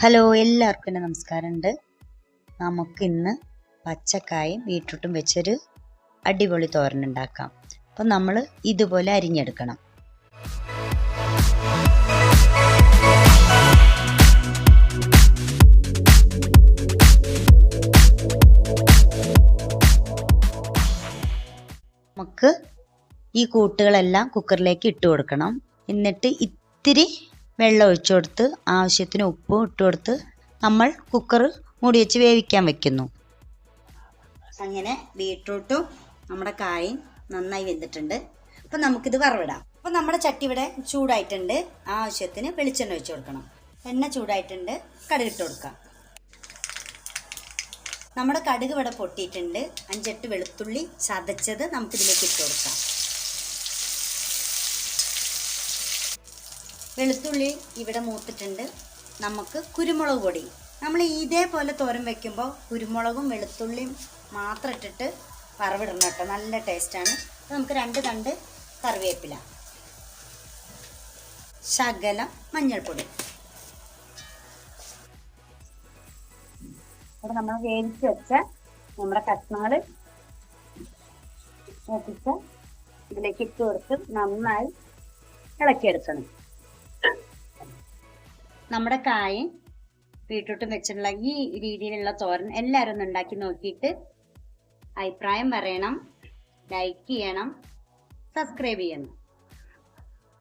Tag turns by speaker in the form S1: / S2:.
S1: Hello എല്ലാവർക്കും എന്റെ നമസ്കാരമുണ്ട്. നമുക്കിന്ന് പച്ചക്കായും ബീട്രൂട്ടും വെച്ചൊരു അടിപൊളി തോരൻ ഉണ്ടാക്കാം. അപ്പം നമ്മൾ ഇതുപോലെ അരിഞ്ഞെടുക്കണം. നമുക്ക് ഈ കൂട്ടുകളെല്ലാം കുക്കറിലേക്ക് ഇട്ട് കൊടുക്കണം. എന്നിട്ട് ഇത്തിരി വെള്ളം ഒഴിച്ചു കൊടുത്ത് ആവശ്യത്തിന് ഉപ്പും ഇട്ട് കൊടുത്ത് നമ്മൾ കുക്കർ മൂടി വെച്ച് വേവിക്കാൻ വെക്കുന്നു. അങ്ങനെ ബീട്രൂട്ടും നമ്മുടെ കായും നന്നായി വെന്തിട്ടുണ്ട്. അപ്പം നമുക്കിത് വറവിടാം. അപ്പം നമ്മുടെ ചട്ടി ഇവിടെ ചൂടായിട്ടുണ്ട്. ആവശ്യത്തിന് വെളിച്ചെണ്ണ ഒഴിച്ചു കൊടുക്കണം. എണ്ണ ചൂടായിട്ടുണ്ട്. കടുകിട്ട് കൊടുക്കാം. നമ്മുടെ കടുക് ഇവിടെ പൊട്ടിയിട്ടുണ്ട്. അഞ്ചെട്ട് വെളുത്തുള്ളി ചതച്ചത് നമുക്കിതിലേക്ക് ഇട്ട് കൊടുക്കാം. വെളുത്തുള്ളി ഇവിടെ മൂത്തിട്ടുണ്ട്. നമുക്ക് കുരുമുളക് പൊടി. നമ്മൾ ഇതേപോലെ തോരൻ വെക്കുമ്പോൾ കുരുമുളകും വെളുത്തുള്ളിയും മാത്രം ഇട്ടിട്ട് വറവിടണം കേട്ടോ. നല്ല ടേസ്റ്റാണ് അപ്പോൾ നമുക്ക് രണ്ട് തണ്ട് കറിവേപ്പില. ശകലം മഞ്ഞൾപ്പൊടി. ഇവിടെ നമ്മൾ വേവിച്ച് വെച്ച നമ്മുടെ കഷ്ണങ്ങൾ ഇതിലേക്ക് ഇട്ട് കൊടുത്ത് നന്നായി ഇളക്കിയെടുക്കണം. നമ്മുടെ കായും ബീട്രൂട്ടും വെച്ചിട്ടുള്ള ഈ രീതിയിലുള്ള തോരൻ എല്ലാവരും ഒന്ന് ഉണ്ടാക്കി നോക്കിയിട്ട് അഭിപ്രായം പറയണം ലൈക്ക് ചെയ്യണം സബ്സ്ക്രൈബ് ചെയ്യണം.